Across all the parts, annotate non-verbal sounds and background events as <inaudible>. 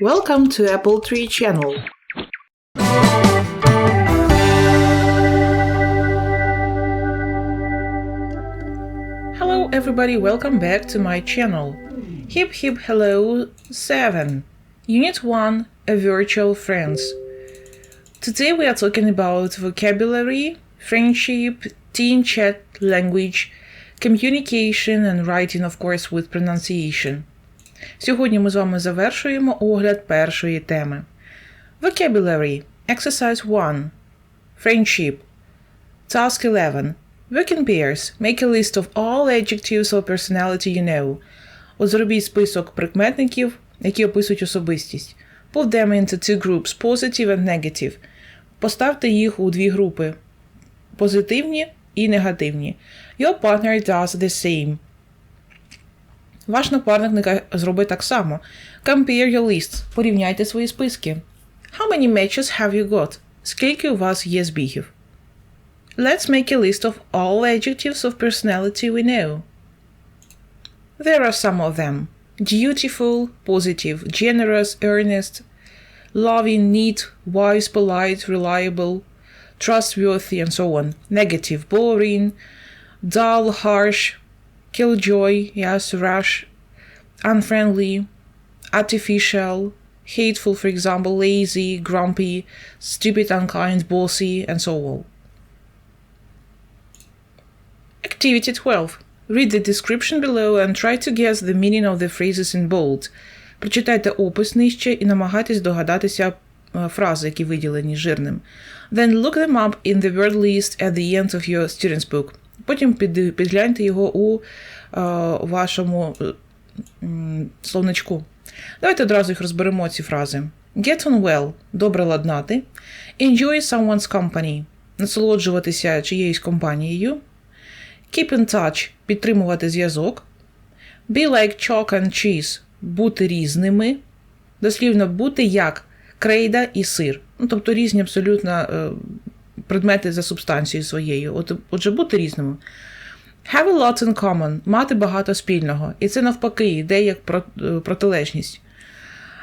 Welcome to Apple Tree channel. Hello everybody, welcome back to my channel. Hip hip hello 7. Unit 1 A Virtual Friends. Today we are talking about vocabulary, friendship, teen chat language, communication and writing, of course, with pronunciation. Сьогодні ми з вами завершуємо огляд першої теми. Vocabulary. Exercise 1. Friendship. Task 11. Work in pairs. Make a list of all adjectives or personality you know. От зробіть список прикметників, які описують особистість. Put them into two groups, positive and negative. Поставте їх у дві групи позитивні і негативні. Your partner does the same. Ваш напарник нехай зробить так само. Compare your lists. Порівняйте свої списки. How many matches have you got? Скільки у вас є збігів? Let's make a list of all adjectives of personality we know. There are some of them. Dutiful, positive, generous, earnest, loving, neat, wise, polite, reliable, trustworthy, and so on. Negative, boring, dull, harsh, killjoy, yes, rash, unfriendly, artificial, hateful, for example, lazy, grumpy, stupid, unkind, bossy, and so on. Activity 12. Read the description below and try to guess the meaning of the phrases in bold. Прочитайте опис нижче і намагайтесь догадатися е, фрази, які виділені жирним. Then look them up in the word list at the end of your student's book. Потім під, підгляньте його у е, вашому е, словничку. Давайте одразу їх розберемо ці фрази. Get on well добре ладнати. Enjoy someone's company насолоджуватися чиєюсь компанією. Keep in touch підтримувати зв'язок. Be like chalk and cheese бути різними. Дослівно бути як крейда і сир. Ну, тобто різні абсолютно е, предмети за субстанцією своєю. От, отже, бути різними. Have a lot in common мати багато спільного. І це навпаки йде як е, протилежність.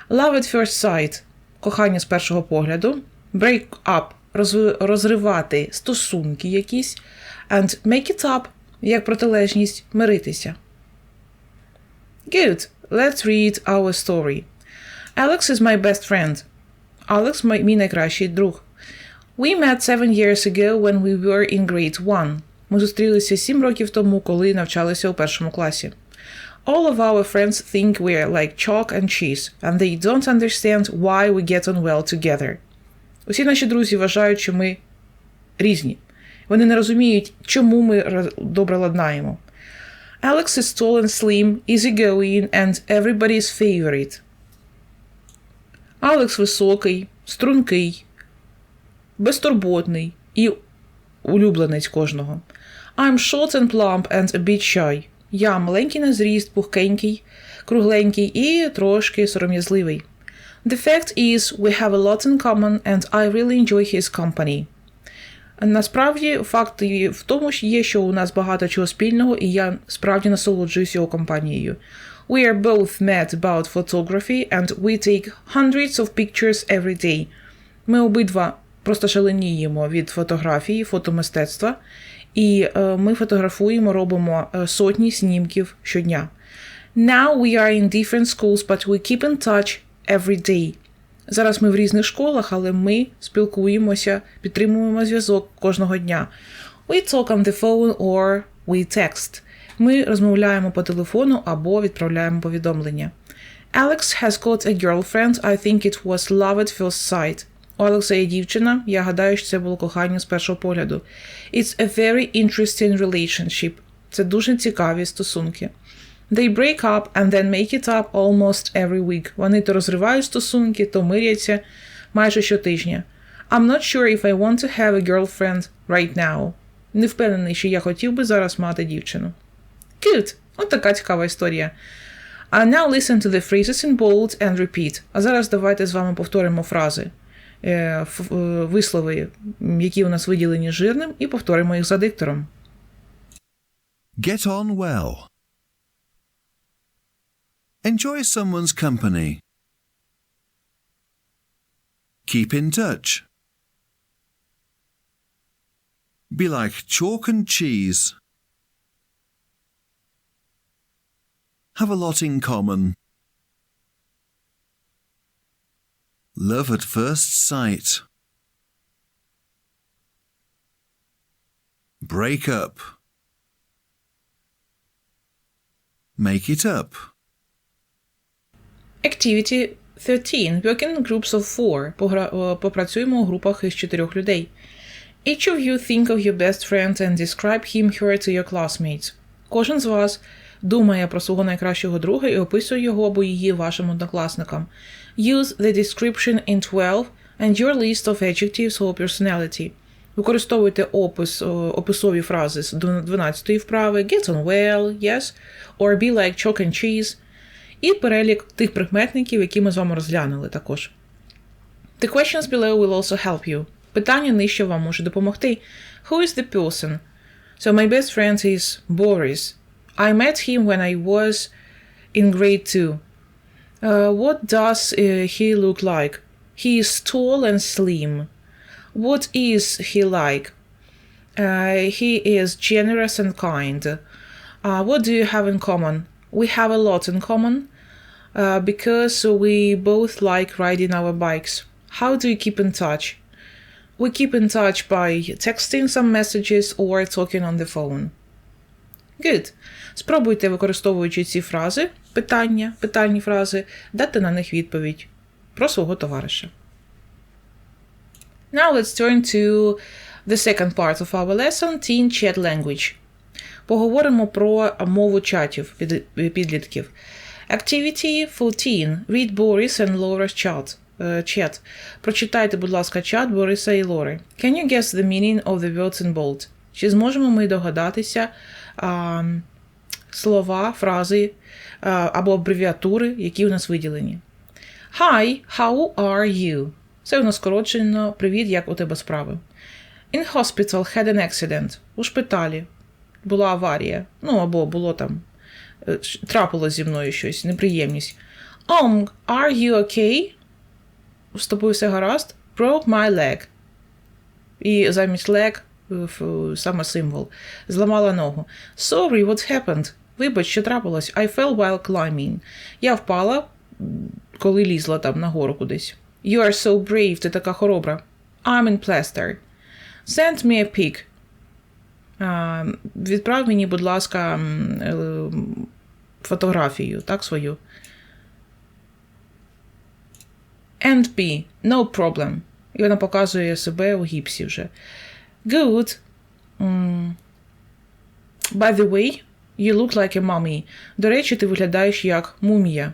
Love at first sight кохання з першого погляду. Break up розривати стосунки якісь. And make it up як протилежність миритися. Good. Let's read our story. Alex is my best friend. Алекс мій найкращий друг. We met seven years ago when we were in grade one. Ми зустрілися сім років тому, коли навчалися у першому класі. All of our friends think we're like chalk and cheese, and they don't understand why we get on well together. Усі наші друзі вважають, що ми різні. Вони не розуміють, чому ми роз- добре ладнаємо. Alex is tall and slim, easygoing, and everybody's favorite. Алекс високий, стрункий, безтурботний і улюбленець кожного. I'm short and plump and a bit shy. Я маленький на зріст, пухкенький, кругленький і трошки сором'язливий. The fact is, we have a lot in common and I really enjoy his company. Насправді, факт в тому ж є, що у нас багато чого спільного, і я справді насолоджуюсь його компанією. We are both mad about photography and we take hundreds of pictures every day. Ми обидва просто шаленіємо від фотографії, фотомистецтва, і е, ми фотографуємо, робимо е, сотні снімків щодня. Now we are in different schools, but we keep in touch every day. Зараз ми в різних школах, але ми спілкуємося, підтримуємо зв'язок кожного дня. We talk on the phone or we text. Ми розмовляємо по телефону або відправляємо повідомлення. Alex has got a girlfriend. I think it was love at first sight. У Алекса є дівчина. Я гадаю, що це було кохання з першого погляду. It's a very interesting relationship. Це дуже цікаві стосунки. They break up and then make it up almost every week. Вони то розривають стосунки, то миряться майже щотижня. I'm not sure if I want to have a girlfriend right now. Не впевнений, що я хотів би зараз мати дівчину. Good. От така цікава історія. А now listen to the phrases in bold and repeat. А зараз давайте з вами повторимо фрази, вислови, які у нас виділені жирним, і повторимо їх за диктором. Get on well. Enjoy someone's company. Keep in touch. Be like chalk and cheese. Have a lot in common. Love at first sight. Break up. Make it up. Activity 13. Work in groups of four. Попрацюємо у групах із чотирьох людей. Each of you think of your best friend and describe him her to your classmates. Кожен з вас думає про свого найкращого друга і описує його або її вашим однокласникам. Use the description in 12 and your list of adjectives or personality. Використовуйте опис, о, описові фрази з 12 вправи get on well, yes, or be like chalk and cheese, і перелік тих прикметників, які ми з вами розглянули також. The questions below will also help you. Питання нижче вам може допомогти. Who is the person? So my best friend is Boris. I met him when I was in grade 2. Uh, what does uh, he look like? He is tall and slim. What is he like? Uh, he is generous and kind. Uh, what do you have in common? We have a lot in common uh, because we both like riding our bikes. How do you keep in touch? We keep in touch by texting some messages or talking on the phone. Good. Спробуйте, використовуючи ці фрази, Питання, питальні фрази, дати на них відповідь про свого товариша. Now let's turn to the second part of our lesson Teen Chat Language. Поговоримо про мову чатів під- підлітків. Activity 14. Read Boris and Laura's chat. е, chat. Прочитайте, будь ласка, чат Бориса і Лори. Can you guess the meaning of the words in bold? Чи зможемо ми догадатися а, слова, фрази або абревіатури, які у нас виділені? Hi, how are you? Це у нас скорочено Привіт, як у тебе справи. In hospital had an accident. У шпиталі була аварія. Ну, або було там. е, Трапилось зі мною щось, неприємність. Um, are you okay? З тобою все гаразд? Broke my leg. І замість leg е, саме символ. Зламала ногу. Sorry, what happened? Вибач, що трапилось? I fell while climbing. Я впала, коли лізла там нагору кудись. You are so brave, ти така хоробра. I'm in plaster. Send me a pic. Відправ мені, будь ласка, е, фотографію, так, свою. And B. No problem. І вона показує себе у гіпсі вже. Good. М, By the way, you look like a mummy. До речі, ти виглядаєш як мумія.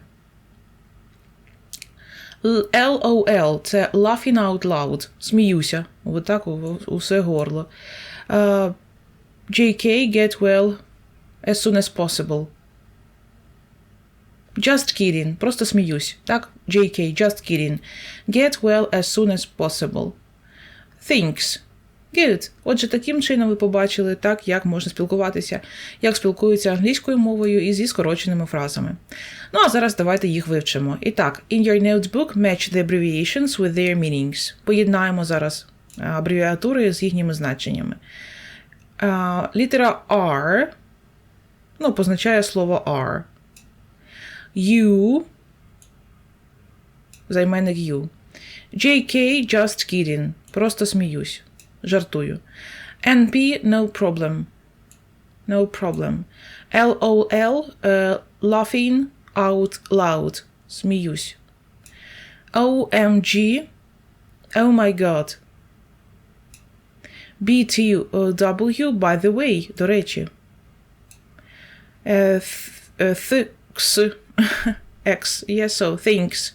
LOL – це laughing out loud. Сміюся. Отак у, у горло. Uh, JK get well as soon as possible. Just kidding. Просто сміюсь. Так? JK, just kidding. Get well as soon as possible. Thanks. Good. Отже, таким чином ви побачили так, як можна спілкуватися, як спілкуються англійською мовою і зі скороченими фразами. Ну а зараз давайте їх вивчимо. І так, in your notebook match the abbreviations with their meanings. Поєднаємо зараз абревіатури з їхніми значеннями. А, літера R ну, позначає слово R. U займенник U. JK just kidding. Просто сміюсь. Жартую. NP no problem. No problem. LOL е, laughing out loud. Сміюсь. OMG Oh my god. BTW by the way, до речі. Е, th- е, Thanks. <laughs> X. Yes, so thanks.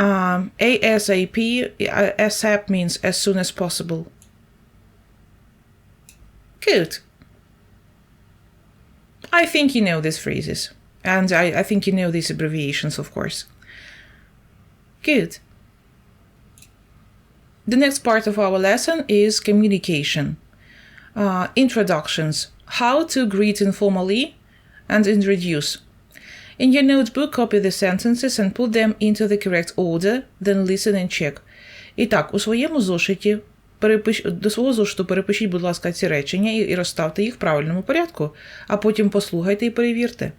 Um, ASAP, ASAP means as soon as possible. Good. I think you know these phrases. And I, I think you know these abbreviations, of course. Good. The next part of our lesson is communication. Uh, introductions. How to greet informally and introduce. In your notebook, copy the sentences and put them into the correct order, then listen and check. І так, у своєму зошиті перепиш... до свого зошиту перепишіть, будь ласка, ці речення і, розставте їх в правильному порядку, а потім послухайте і перевірте.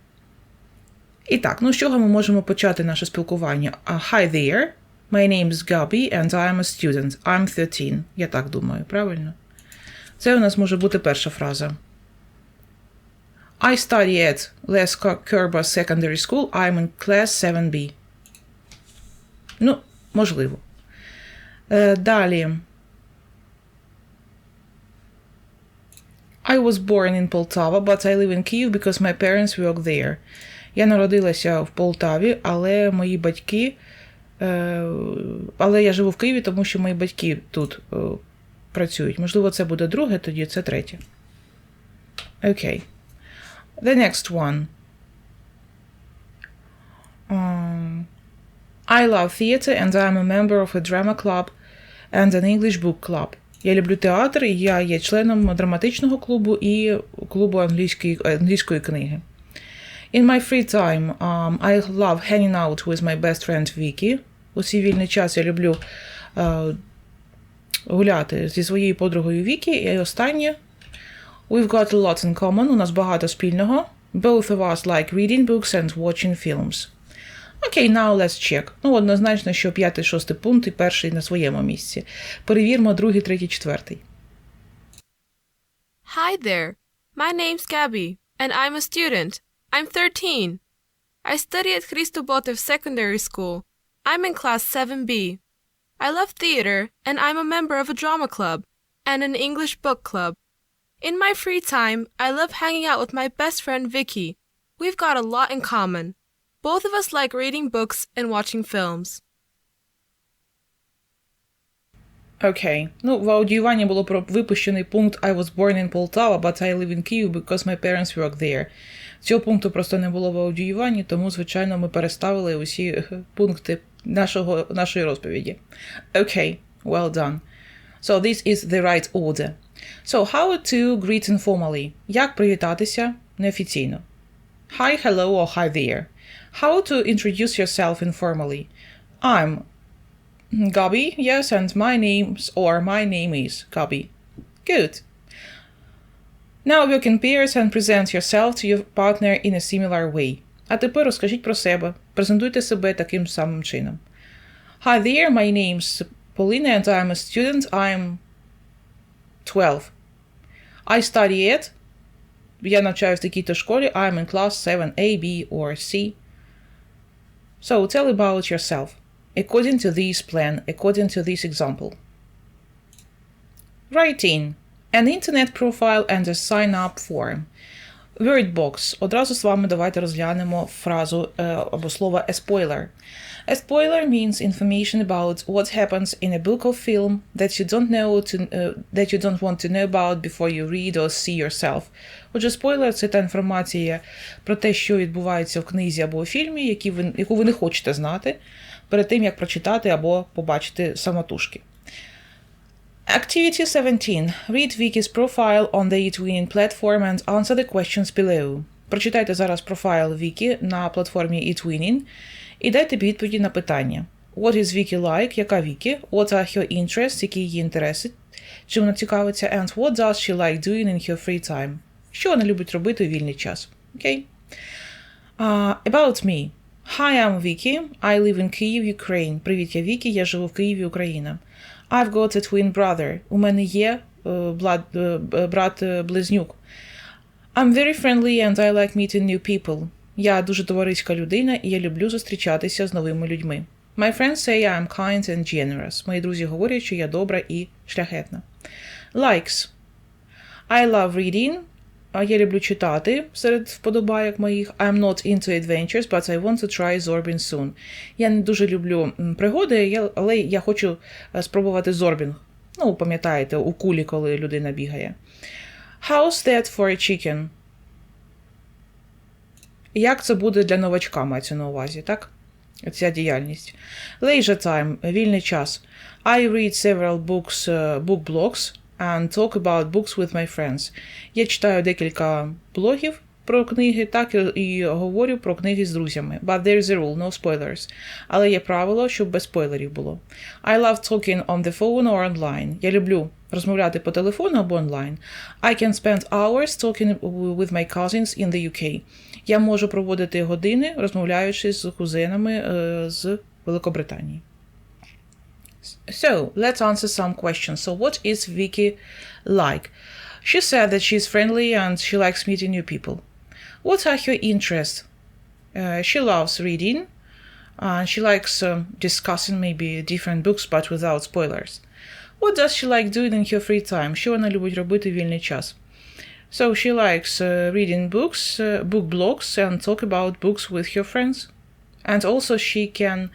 І так, ну з чого ми можемо почати наше спілкування? Uh, hi there. My name is Gabi and I am a student. I'm 13. Я так думаю, правильно? Це у нас може бути перша фраза. I study at Les Kerber Secondary School. I'm in class 7B. Ну, можливо. Е, далі. I was born in Poltava, but I live in Kyiv because my parents work there. Я народилася в Полтаві, але мої батьки. Е, але я живу в Києві, тому що мої батьки тут е, працюють. Можливо, це буде друге, тоді це третє. Окей. The next one. Um, I love theater and I'm a member of a drama club and an English book club. Я люблю театр, і я є членом драматичного клубу і клубу англійської, англійської книги. In my free time, um, I love hanging out with my best friend Vicky. У свій вільний час я люблю uh, гуляти зі своєю подругою Вікі. І останнє. We've got a lot in common. У нас багато спільного. Both of us like reading books and watching films. Окей, okay, now let's check. Ну, однозначно, що п'ятий, шостий пункт і перший на своєму місці. Перевірмо другий, третій, четвертий. Hi there. My name's Gabby, and I'm a student. I'm 13. I study at Christo Botev Secondary School. I'm in class 7B. I love theater, and I'm a member of a drama club and an English book club. In my free time, I love hanging out with my best friend Vicky. We've got a lot in common. Both of us like reading books and watching films. Окей. Okay. Ну, в аудіюванні було про випущений пункт I was born in Poltava, but I live in Kyiv because my parents work there. Цього пункту просто не було в аудіюванні, тому, звичайно, ми переставили усі пункти нашого, нашої розповіді. Окей, okay. well done. So this is the right order. So how to greet informally? Як привітатися неофіційно? Hi, hello or hi there. How to introduce yourself informally? I'm Gabi, yes, and my name's or my name is Gabi. Good. Now you can pairs and present yourself to your partner in a similar way. А тепер розкажіть про себе. Презентуйте себе таким самим чином. Hi there, my name's Paulina and I'm a student. I'm 12. I study at я навчаюсь в такій-то школі. I'm in class 7A, B or C. So tell about yourself. According to this plan, according to this example. Write in an internet profile and a sign-up form. Wordbox. Одразу з вами давайте розглянемо фразу е, або слово a spoiler. A spoiler means information about what happens in a book or film that you don't know to uh, that you don't want to know about before you read or see yourself. Отже, спойлер це та інформація про те, що відбувається в книзі або у фільмі, які ви, яку ви не хочете знати, перед тим як прочитати або побачити самотужки. Activity 17. Read Vicky's profile on the eTwinning platform and answer the questions below. Прочитайте зараз профайл Вікі на платформі eTwinning і дайте відповіді на питання. What is Vicky like? Яка Вікі? What are her interests? Які її інтереси? Чим вона цікавиться? And what does she like doing in her free time? Що вона любить робити у вільний час? Okay? Uh, about me. Hi, I'm Vicky. I live in Kyiv, Ukraine. Привіт, я Вікі, я живу в Києві, Україна. I've got a twin brother. У мене є uh, uh, брат-близнюк. I'm very friendly and I like meeting new people. Я дуже товариська людина і я люблю зустрічатися з новими людьми. My friends say I'm kind and generous. Мої друзі говорять, що я добра і шляхетна. Likes. I love reading. Я люблю читати серед вподобайок моїх. I'm not into adventures, but I want to try Zorbing soon. Я не дуже люблю пригоди, але я хочу спробувати зорбінг. Ну, пам'ятаєте, у кулі, коли людина бігає. How's that for a chicken? Як це буде для новачка, мається на увазі, так? Ця діяльність. Leisure time, вільний час. I read several books, uh, book blogs and talk about books with my friends. Я читаю декілька блогів про книги, так і, говорю про книги з друзями. But there's a rule, no spoilers. Але є правило, щоб без спойлерів було. I love talking on the phone or online. Я люблю розмовляти по телефону або онлайн. I can spend hours talking with my cousins in the UK. Я можу проводити години, розмовляючи з кузинами е, з Великобританії. So, let's answer some questions. So, what is Vicky like? She said that she's friendly and she likes meeting new people. What are her interests? Uh, she loves reading and she likes um, discussing maybe different books but without spoilers. What does she like doing in her free time? Що вона любить робити в вільний час? So she likes uh, reading books, uh, book blogs, and talk about books with her friends. And also she can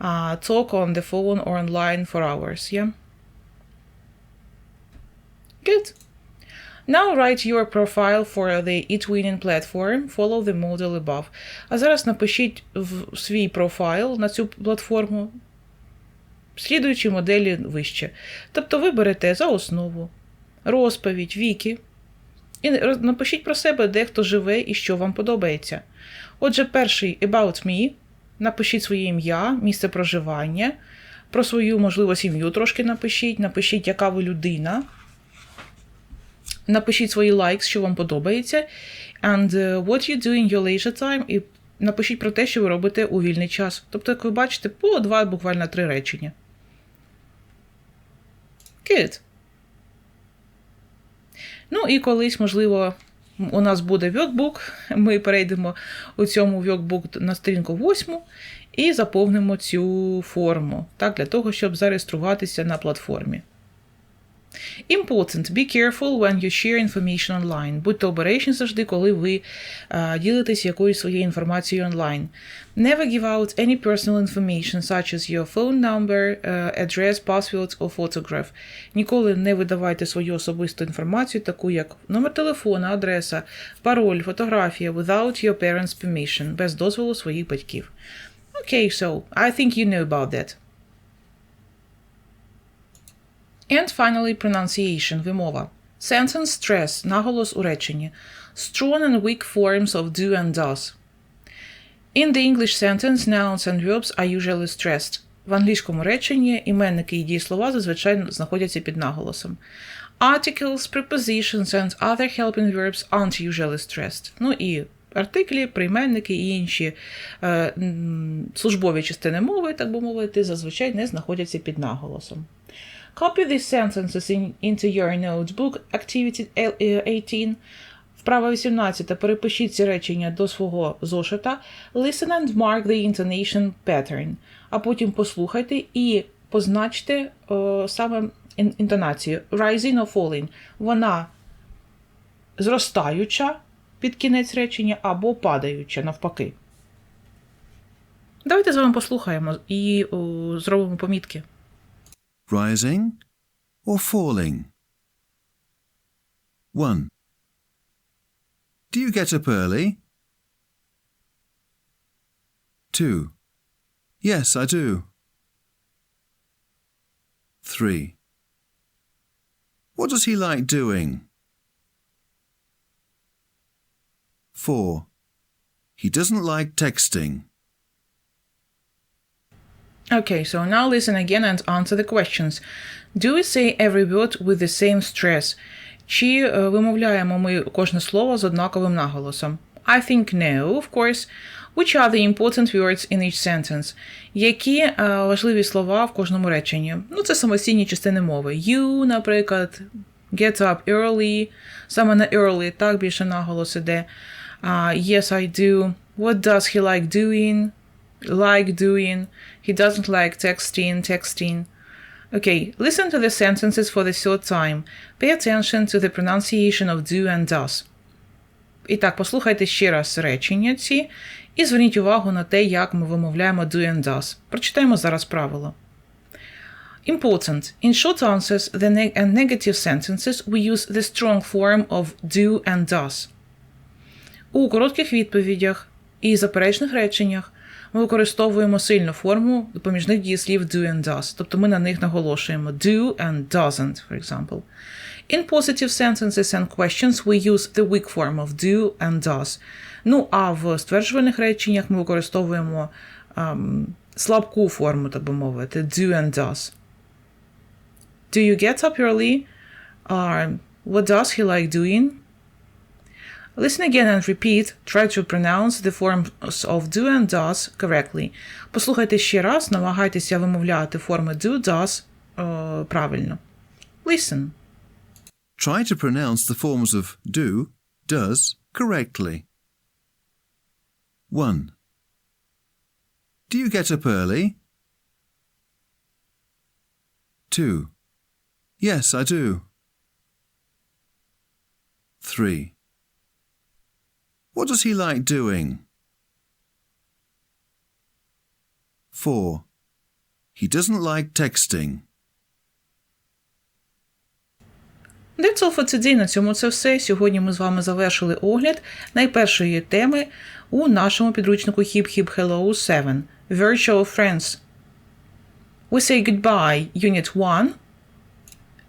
uh, talk on the phone or online for hours. Yeah. Good. Now write your profile for the eTwinning platform. Follow the model above. А зараз напишіть свій профайл на цю платформу, слідуючи моделі вище. Тобто ви берете за основу розповідь, віки, і напишіть про себе, де хто живе і що вам подобається. Отже, перший About Me. Напишіть своє ім'я, місце проживання, про свою, можливо, сім'ю трошки напишіть, напишіть, яка ви людина. Напишіть свої лайкс, що вам подобається. And uh, what you do in your leisure time. І напишіть про те, що ви робите у вільний час. Тобто, як ви бачите, по два, буквально три речення. Good. Ну і колись, можливо, у нас буде workbook, Ми перейдемо у цьому workbook на сторінку 8 і заповнимо цю форму, так, для того, щоб зареєструватися на платформі. Important. Be careful when you share information online. Будьте обережні завжди, коли ви е, ділитесь якоюсь своєю інформацією онлайн. Never give out any personal information, such as your phone number, е, address, password or photograph. Ніколи не видавайте свою особисту інформацію, таку як номер телефона, адреса, пароль, фотографія, without your parents' permission, без дозволу своїх батьків. Okay, so I think you know about that. And finally, pronunciation, вимова. Sentence stress, наголос у реченні. Strong and weak forms of do and does. In the English sentence, nouns and verbs are usually stressed. В англійському реченні іменники і дієслова зазвичай знаходяться під наголосом. Articles, prepositions and other helping verbs aren't usually stressed. Ну і артиклі, прийменники і інші е, службові частини мови, так би мовити, зазвичай не знаходяться під наголосом. Copy these sentences in, into your notebook. Activity 18. Вправа 18. Перепишіть ці речення до свого зошита. Listen and mark the intonation pattern. А потім послухайте і позначте е, саме інтонацію. Rising or falling. Вона зростаюча під кінець речення або падаюча навпаки. Давайте з вами послухаємо і о, зробимо помітки. Rising or falling? 1. Do you get up early? 2. Yes, I do. 3. What does he like doing? 4. He doesn't like texting. Okay, so now listen again and answer the questions. Do we say every word with the same stress? Чи е, вимовляємо ми кожне слово з однаковим наголосом? I think no, of course. Which are the important words in each sentence? Які е, важливі слова в кожному реченні? Ну, це самостійні частини мови. You, наприклад, get up early. Саме на early так більше наголос іде. А, yes, I do. What does he like doing? Like doing. He doesn't like texting, texting. Okay, listen to the sentences for the third time. Pay attention to the pronunciation of do and does. І так, послухайте ще раз речення ці і зверніть увагу на те, як ми вимовляємо do and does. Прочитаємо зараз правило. Important. In short answers the neg- and negative sentences, we use the strong form of do and does. У коротких відповідях і заперечних реченнях ми використовуємо сильну форму допоміжних дієслів do and does, тобто ми на них наголошуємо do and doesn't, for example. In positive sentences and questions we use the weak form of do and does. Ну, а в стверджувальних реченнях ми використовуємо ем, слабку форму, так би мовити, do and does. Do you get up early? Or what does he like doing? Listen again and repeat. Try to pronounce the forms of do and does correctly. Послухайте ще раз, намагайтеся вимовляти форми do, does е, правильно. Listen. Try to pronounce the forms of do, does correctly. 1. Do you get up early? 2. Yes, I do. 3. What does he like doing? 4. He doesn't like texting. That's all for today. На цьому це все. Сьогодні ми з вами завершили огляд найпершої теми у нашому підручнику Hip Hip Hello 7 Virtual Friends. We say goodbye, Unit 1.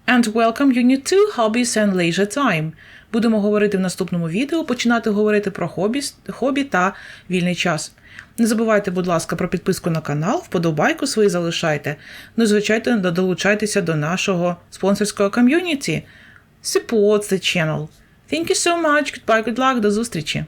And welcome Unit 2 Hobbies and Leisure Time. Будемо говорити в наступному відео, починати говорити про хобі, хобі та вільний час. Не забувайте, будь ласка, про підписку на канал, вподобайку свої залишайте. Ну і звичайно, долучайтеся до нашого спонсорського ком'юніті. Support the channel. Thank you so much. Goodbye, good luck, до зустрічі!